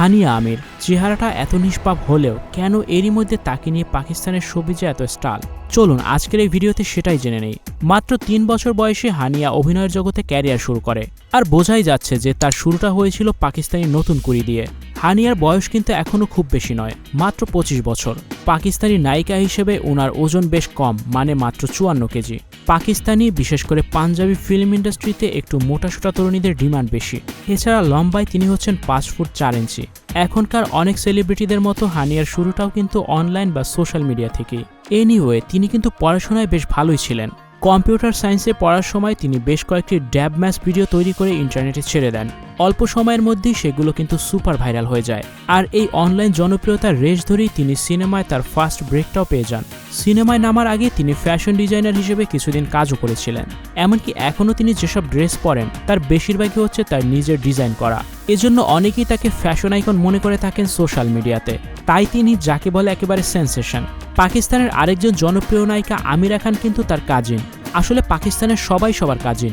হানিয়া আমির, চেহারাটা এত নিষ্পাপ হলেও কেন এরই মধ্যে তাকে নিয়ে পাকিস্তানের ছবিজে এত স্টাল? চলুন, আজকের এই ভিডিওতে সেটাই জেনে নেই। মাত্র তিন বছর বয়সে হানিয়া অভিনয়ের জগতে ক্যারিয়ার শুরু করে। আর বোঝাই যাচ্ছে যে তার শুরুটা হয়েছিল পাকিস্তানি নতুন কুড়ি দিয়ে। হানিয়ার বয়স কিন্তু এখনও খুব বেশি নয়, মাত্র পঁচিশ বছর। পাকিস্তানি নায়িকা হিসেবে ওনার ওজন বেশ কম মানে মাত্র চুয়ান্ন কেজি। পাকিস্তানি, বিশেষ করে পাঞ্জাবি ফিল্ম ইন্ডাস্ট্রিতে একটু মোটাসোটা তরুণীদের ডিমান্ড বেশি। এছাড়া লম্বায় তিনি হচ্ছেন পাঁচ ফুট চার ইঞ্চি। এখনকার অনেক সেলিব্রিটিদের মতো হানিয়ার শুরুটাও কিন্তু অনলাইন বা সোশ্যাল মিডিয়া থেকে। এনিওয়ে তিনি কিন্তু পড়াশোনায় বেশ ভালোই ছিলেন। কম্পিউটার সায়েন্সে পড়ার সময় তিনি বেশ কয়েকটি ড্যাব ম্যাচ ভিডিও তৈরি করে ইন্টারনেটে ছেড়ে দেন। অল্প সময়ের মধ্যেই সেগুলো কিন্তু সুপার ভাইরাল হয়ে যায়। আর এই অনলাইন জনপ্রিয়তার রেশ ধরেই তিনি সিনেমায় তার ফার্স্ট ব্রেকটাও পেয়ে যান। সিনেমায় নামার আগে তিনি ফ্যাশন ডিজাইনার হিসেবে কিছুদিন কাজও করেছিলেন। এমনকি এখনও তিনি যেসব ড্রেস পরেন, তার বেশিরভাগই হচ্ছে তার নিজের ডিজাইন করা। এজন্য অনেকেই তাকে ফ্যাশন আইকন মনে করে থাকেন সোশ্যাল মিডিয়াতে। তাই তিনি যাকে বলে একেবারে সেন্সেশন। পাকিস্তানের আরেকজন জনপ্রিয় নায়িকা আমিরা খান কিন্তু তার কাজিন আসলে পাকিস্তানের সবাই সবার কাজিন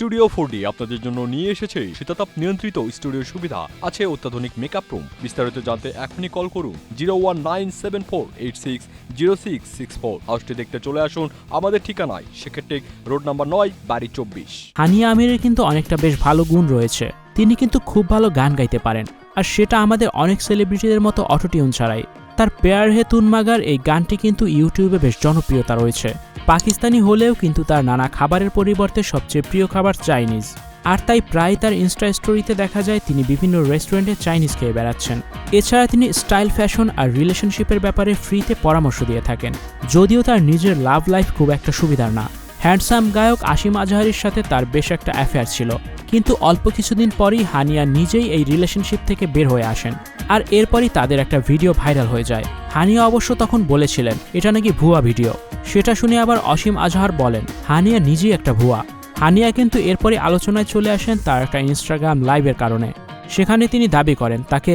স্টুডিও ফোর আপনাদের জন্য নিয়ে এসেছে শীতাতাপ নিয়ন্ত্রিত স্টুডিও সুবিধা। আছে অত্যাধুনিক মেকআপ রুম বিস্তারিত জানতে এখনই কল করুন zero one nine seven four eight six zero six six four হাউসটি দেখতে চলে আসুন আমাদের ঠিকানায়। সেক্ষেত্রে রোড নাম্বার নয়, বাড়ি চব্বিশ। হানিয়া আমিরের কিন্তু অনেকটা বেশ ভালো গুণ রয়েছে। তিনি কিন্তু খুব ভালো গান গাইতে পারেন। আর সেটা আমাদের অনেক সেলিব্রিটিদের মতো অটোটিউন ছাড়াই। তার পেয়ার হে তুনমাগার এই গানটি কিন্তু ইউটিউবে বেশ জনপ্রিয়তা রয়েছে। পাকিস্তানি হলেও কিন্তু তার নানা খাবারের পরিবর্তে সবচেয়ে প্রিয় খাবার চাইনিজ। আর তাই প্রায় তার ইনস্টা স্টোরিতে দেখা যায় তিনি বিভিন্ন রেস্টুরেন্টে চাইনিজ খেয়ে বেড়াচ্ছেন। এছাড়া তিনি স্টাইল ফ্যাশন আর রিলেশনশিপের ব্যাপারে ফ্রিতে পরামর্শ দিয়ে থাকেন। যদিও তার নিজের লাভ লাইফ খুব একটা সুবিধার না। হ্যান্ডসাম গায়ক আসিম আজহারির সাথে তার বেশ একটা অ্যাফেয়ার ছিল। কিন্তু অল্প কিছুদিন পরই হানিয়া নিজেই এই রিলেশনশিপ থেকে বের হয়ে আসেন। আর এরপরই তাদের একটা ভিডিও ভাইরাল হয়ে যায়। হানিয়া অবশ্য তখন বলেছিলেন, এটা নাকি ভুয়া ভিডিও সেটা শুনে আবার অসীম আজহার বলেন, হানিয়া নিজেই একটা ভুয়া। হানিয়া কিন্তু এরপরে আলোচনায় চলে আসেন তার একটা ইনস্টাগ্রাম লাইভের কারণে। সেখানে তিনি দাবি করেন, তাকে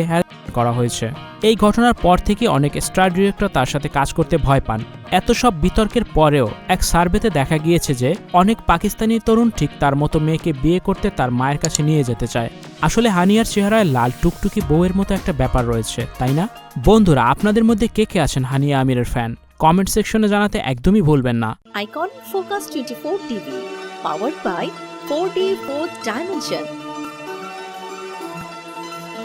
করা হয়েছে। এই ঘটনার পর থেকে অনেক স্টার ডিরেক্টর তার সাথে কাজ করতে ভয় পান। এত সব বিতর্কের পরেও এক সার্ভেতে দেখা গিয়েছে যে অনেক পাকিস্তানি তরুণ ঠিক তার মতো মেয়েকে বিয়ে করতে তার মায়ের কাছে নিয়ে যেতে চায়। আসলে হানিয়ার চেহারায় লাল টুকটুকি বউয়ের মতো একটা ব্যাপার রয়েছে তাই না? বন্ধুরা আপনাদের মধ্যে কে কে আছেন হানিয়া আমিরের ফ্যান? কমেন্ট সেকশনে জানাতে একদমই ভুলবেন না। Icon Focus 24 TV, powered by 4D 4th Dimension.